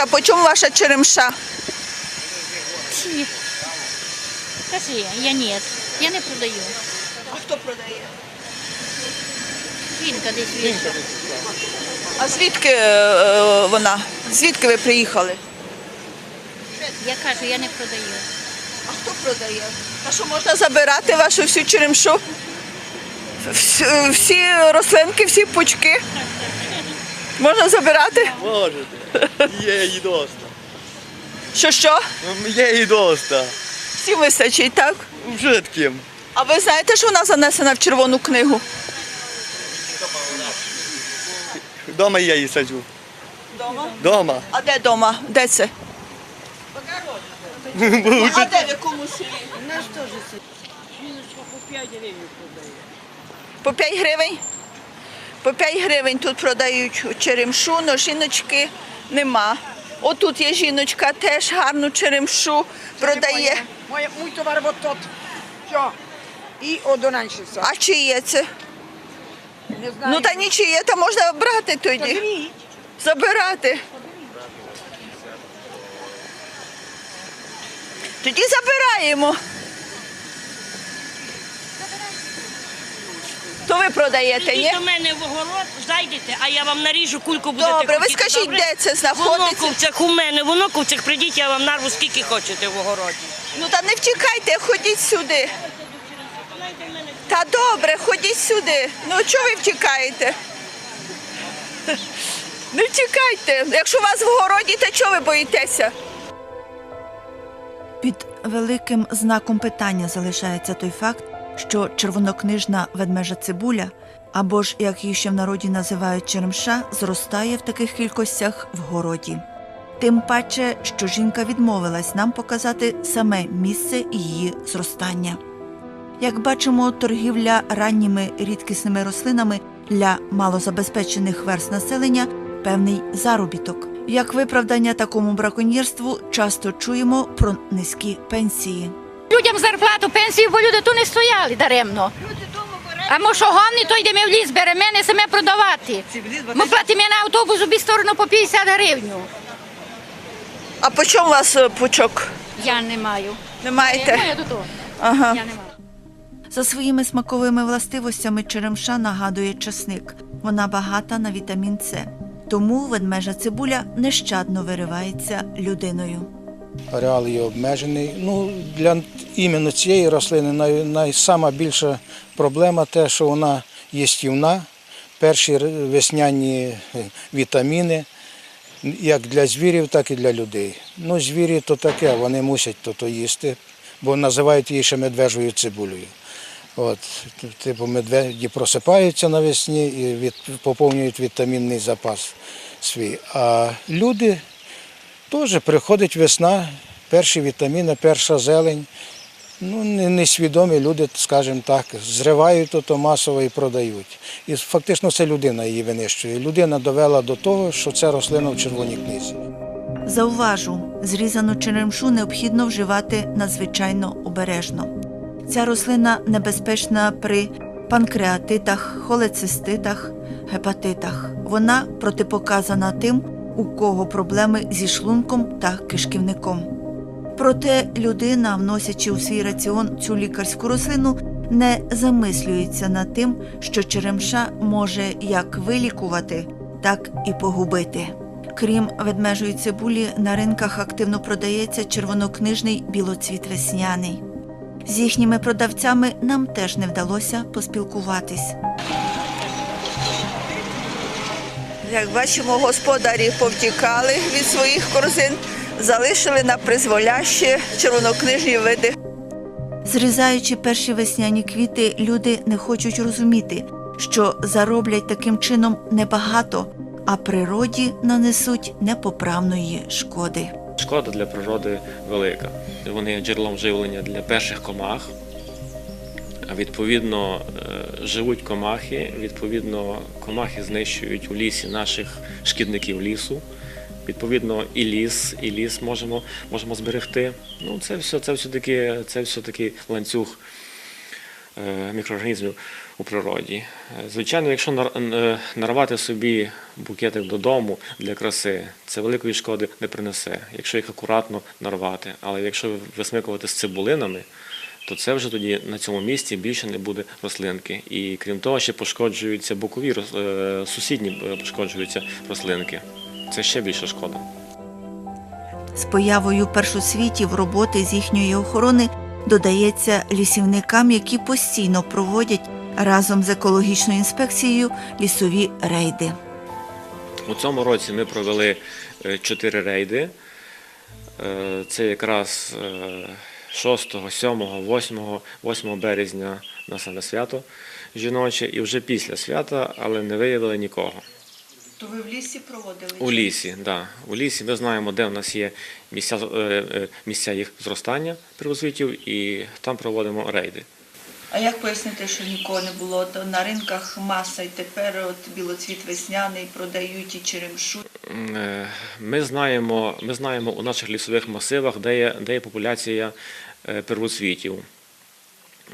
Ласка, по чому ваша черемша? Ні. Скажи, я ні. Я не продаю. А хто продає? Жінка десь вийшла. А звідки е, вона? Звідки ви приїхали? Я кажу, я не продаю. А хто продає? А що можна забирати вашу всю черемшу? Вс- Всі рослинки, всі пучки? Можна забирати? Можете. Є і доста. Що що? Є і доста. Всім вистачить, так? Вжитким. А ви знаєте, що вона занесена в червону книгу? Дома я її саджу. Дома. Дома. А де дома? Де це? А де в якому селі? По 5 гривень? продає. По 5 гривень тут продають черемшу, но жіночки нема. Отут є жіночка, теж гарну черемшу продає. Moje, mój towar bo tot. Що? І одонанщиця. А чи є це? Не знаю. Ну та нічиє, то можна брати тоді. Заберіть. Забирати. Тоді забираємо. То ви продаєте, ні? Ідіть до мене в огород, зайдете, а я вам наріжу кульку будете Добре, ви хотіти, скажіть, добре? де це В знаходиться? Оноковцях у мене, в Оноковцях прийдіть, я вам нарву скільки хочете в огороді. Ну та не втікайте, ходіть сюди. Та добре, ходіть сюди. Ну чого ви втікаєте? Не втікайте. Якщо у вас в городі, то чого ви боїтеся? Під великим знаком питання залишається той факт, що червонокнижна ведмежа цибуля, або ж як її ще в народі називають черемша, зростає в таких кількостях в городі. Тим паче, що жінка відмовилась нам показати саме місце її зростання. Як бачимо, торгівля ранніми рідкісними рослинами для малозабезпечених верст населення певний заробіток. Як виправдання такому браконьєрству часто чуємо про низькі пенсії. Людям зарплату, пенсію, бо люди тут не стояли даремно. А ми що гонні, то йдемо в ліс, беремо, не саме продавати. Ми платимо на автобус обі сторону по 50 гривень. А по чому у вас е, пучок? Я не маю. Не маєте? Я до того. Ага. Я не маю. За своїми смаковими властивостями черемша нагадує часник. Вона багата на вітамін С. Тому ведмежа цибуля нещадно виривається людиною. Ареал її обмежений. Ну, для іменно цієї рослини най, найсама більша проблема те, що вона їстівна, перші весняні е, вітаміни, як для звірів, так і для людей. Ну, звірі то таке, вони мусять то, то їсти, бо називають її ще медвежою цибулею. От, типу медведі просипаються навесні і від, поповнюють вітамінний запас свій. А люди Теж приходить весна, перші вітаміни, перша зелень. Ну, несвідомі люди, скажімо так, зривають то масово і продають. І фактично це людина її винищує. Людина довела до того, що це рослина в червоній книзі. Зауважу, зрізану черемшу необхідно вживати надзвичайно обережно. Ця рослина небезпечна при панкреатитах, холециститах, гепатитах. Вона протипоказана тим, у кого проблеми зі шлунком та кишківником. Проте людина, вносячи у свій раціон цю лікарську рослину, не замислюється над тим, що черемша може як вилікувати, так і погубити. Крім ведмежої цибулі, на ринках активно продається червонокнижний білоцвіт весняний. З їхніми продавцями нам теж не вдалося поспілкуватись. Як бачимо, господарі повтікали від своїх корзин, залишили на призволяще червонокнижні види. Зрізаючи перші весняні квіти, люди не хочуть розуміти, що зароблять таким чином небагато, а природі нанесуть непоправної шкоди. Шкода для природи велика. Вони джерелом живлення для перших комах. А Відповідно, е, живуть комахи, відповідно, комахи знищують у лісі наших шкідників лісу. Відповідно, і ліс, і ліс можемо, можемо зберегти. Ну, це все, це все таки, це все таки ланцюг е, мікроорганізмів. у природі. Звичайно, якщо е, нарвати собі букетик додому для краси, це великої шкоди не принесе, якщо їх акуратно нарвати. Але якщо висмикувати з цибулинами, то це вже тоді на цьому місці більше не буде рослинки. І крім того, ще пошкоджуються бокові е, сусідні е, пошкоджуються рослинки. Це ще більша шкода. З появою першосвітів роботи з їхньої охорони додається лісівникам, які постійно проводять разом з екологічною інспекцією лісові рейди. У цьому році ми провели е, чотири рейди. Це якраз 6, 7, 8, 8 березня на саме свято жіноче, і вже після свята, але не виявили нікого. То ви в лісі проводили? У лісі, да. У лісі ми знаємо, де в нас є місця, е, е, місця їх зростання первосвітів, і там проводимо рейди. А як пояснити, що нікого не було? То на ринках маса і тепер от білоцвіт весняний продають і черемшу. Е, Ми знаємо, ми знаємо у наших лісових масивах, де є, де є популяція е, первоцвітів.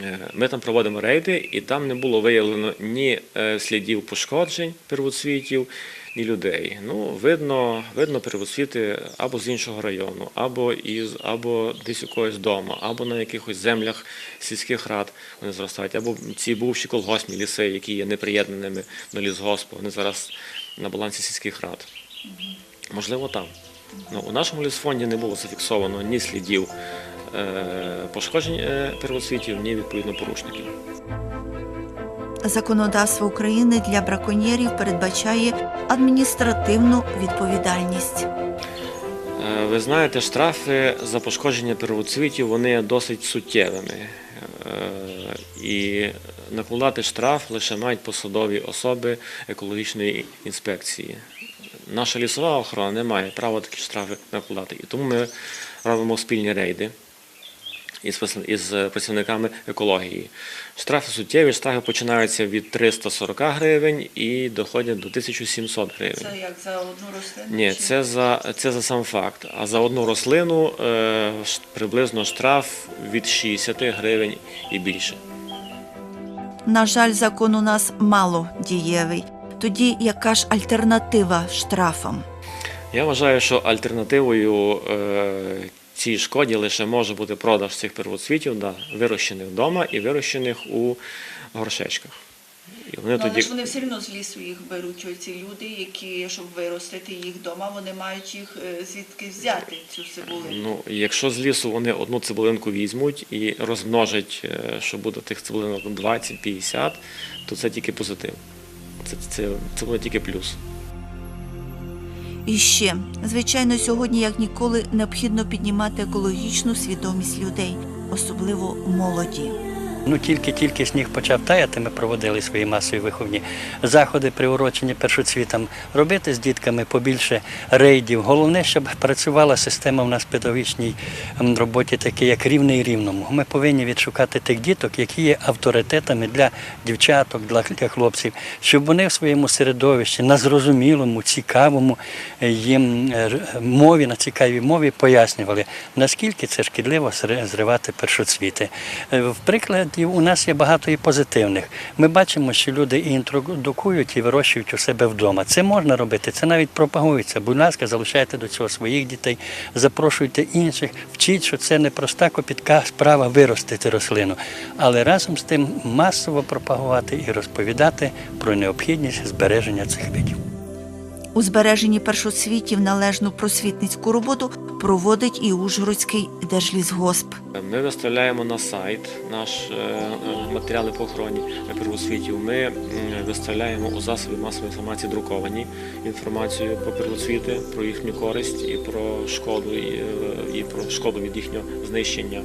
Е, Ми там проводимо рейди, і там не було виявлено ні слідів пошкоджень первоцвітів, ні людей. Ну, видно, видно первоцвіти або з іншого району, або із, або десь у когось вдома, або на якихось землях сільських рад вони зростають, або ці бувші колгоспні ліси, які є неприєднаними до лісгоспу, вони зараз на балансі сільських рад. Можливо, там. Ну, у нашому лісфонді не було зафіксовано ні слідів е, пошкоджень е, первоцвітів, ні відповідно порушників. Законодавство України для браконьєрів передбачає адміністративну відповідальність. Е, Ви знаєте, штрафи за пошкодження первоцвітів вони досить суттєвими. Е, І накладати штраф лише мають посадові особи екологічної інспекції. Наша лісова охорона не має права такі штрафи накладати. І тому ми робимо спільні рейди із із працівниками екології. Штрафи суттєві, штрафи починаються від 340 гривень і доходять до 1700 гривень. Це як за одну рослину? Ні, це за, це за сам факт. А за одну рослину е, приблизно штраф від 60 гривень і більше. На жаль, закон у нас мало дієвий. Тоді яка ж альтернатива штрафам? Я вважаю, що альтернативою е, цій шкоді лише може бути продаж цих первоцвітів, да, вирощених вдома і вирощених у горшечках. І вони Ну, але ж вони все одно з лісу їх беруть, оці люди, які, щоб виростити їх вдома, вони мають їх е, звідки взяти, цю цибулину. Ну, якщо з лісу вони одну цибулинку візьмуть і розмножать, е, що буде тих цибулинок 20-50, то це тільки позитив. Це, це, це буде тільки плюс. І ще, звичайно, сьогодні як ніколи необхідно піднімати екологічну свідомість людей, особливо молоді. Ну тільки-тільки сніг почав таяти, ми проводили свої масові виховні заходи, приурочені першоцвітам, робити з дітками побільше рейдів. Головне, щоб працювала система в нас в педагогічній роботі, такі як рівний рівному. Ми повинні відшукати тих діток, які є авторитетами для дівчаток, для, хлопців, щоб вони в своєму середовищі на зрозумілому, цікавому е, їм е, мові, на цікавій мові пояснювали, наскільки це шкідливо зривати першоцвіти. Е, В прикладі у нас є багато і позитивних. Ми бачимо, що люди і інтродукують і вирощують у себе вдома. Це можна робити, це навіть пропагується. Будь ласка, залишайте до цього своїх дітей, запрошуйте інших, вчіть, що це не проста копітка справа виростити рослину, але разом з тим масово пропагувати і розповідати про необхідність збереження цих видів. У збереженні першоцвітів належну просвітницьку роботу проводить і Ужгородський держлісгосп. Ми виставляємо на сайт наш е, матеріали по охороні первоцвітів. Ми виставляємо у засоби масової інформації друковані інформацію про первоцвіти, про їхню користь і про шкоду, е, і про шкоду від їхнього знищення.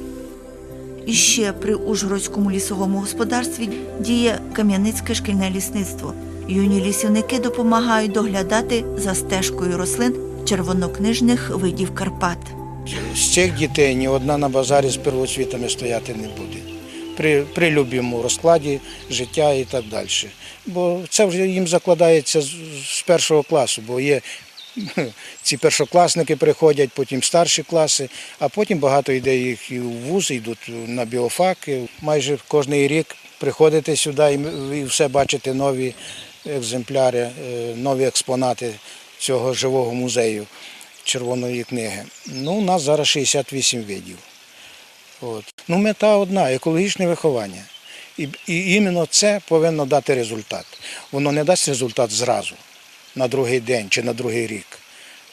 І ще при Ужгородському лісовому господарстві діє Кам'яницьке шкільне лісництво. Юні лісівники допомагають доглядати за стежкою рослин червонокнижних видів Карпат. З цих дітей ні одна на базарі з первоцвітами стояти не буде. При, при любому розкладі життя і так далі. Бо це вже їм закладається з, першого класу, бо є ці першокласники приходять, потім старші класи, а потім багато йде їх і в вуз, йдуть на біофаки. Майже кожен рік приходите сюди і все бачите нові екземпляри, е, нові експонати цього живого музею червоної книги. Ну, у нас зараз 68 видів. От. Ну, мета одна екологічне виховання. І, і іменно це повинно дати результат. Воно не дасть результат зразу, на другий день чи на другий рік.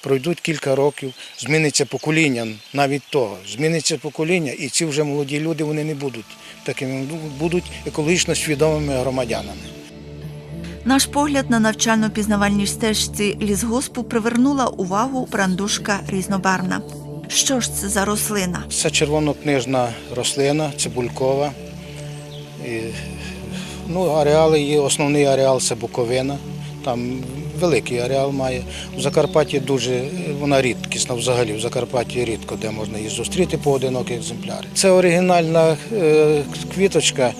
Пройдуть кілька років, зміниться покоління навіть того. Зміниться покоління, і ці вже молоді люди вони не будуть такими, будуть екологічно свідомими громадянами. Наш погляд на навчально-пізнавальній стежці лісгоспу привернула увагу брандушка різнобарвна. Що ж це за рослина? Це червонокнижна рослина, цибулькова. І, ну, ареали є, основний ареал це Буковина. Там великий ареал має. У Закарпатті дуже вона рідкісна взагалі. В Закарпатті рідко, де можна її зустріти поодинокі екземпляри. Це оригінальна е, квіточка,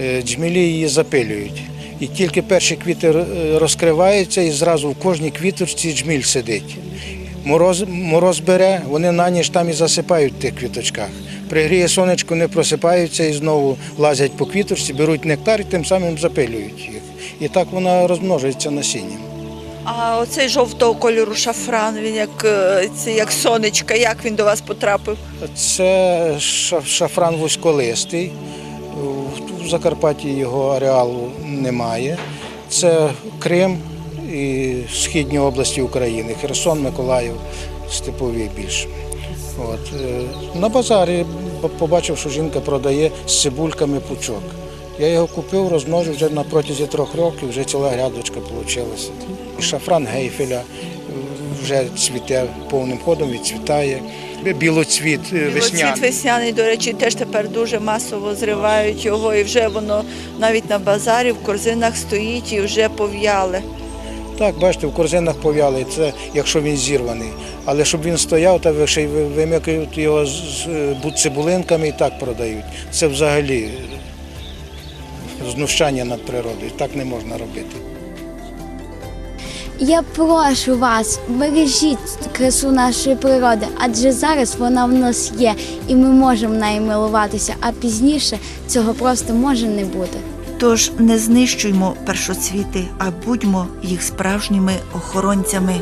е, джмілі її запилюють. І тільки перші квіти е, розкриваються, і зразу в кожній квіточці джміль сидить. Мороз, мороз бере, вони на ніч там і засипають в тих квіточках. Пригріє сонечко, не просипаються і знову лазять по квіточці, беруть нектар і тим самим запилюють їх. І так вона розмножується насінням. А оцей жовтого кольору шафран, він як, е, це як сонечка, як він до вас потрапив? Це шафран вузьколистий. В Закарпатті його ареалу немає. Це Крим і східні області України, Херсон, Миколаїв, Степові більше. От. е, На базарі побачив, що жінка продає з цибульками пучок. Я його купив, розмножив вже на протязі трьох років, вже ціла грядочка вийшла. Шафран гейфеля вже цвіте повним ходом, відцвітає. Білоцвіт е, Білоцвіт весняний. весняний, до речі, теж тепер дуже масово зривають його, і вже воно навіть на базарі в корзинах стоїть і вже пов'яли. Так, бачите, в корзинах пов'яли, це якщо він зірваний. Але щоб він стояв, та ще й вимикають його з е, бу- цибулинками і так продають. Це взагалі е, знущання над природою. Так не можна робити. Я прошу вас, бережіть красу нашої природи, адже зараз вона в нас є, і ми можемо нею милуватися, а пізніше цього просто може не бути. Тож не знищуймо першоцвіти, а будьмо їх справжніми охоронцями.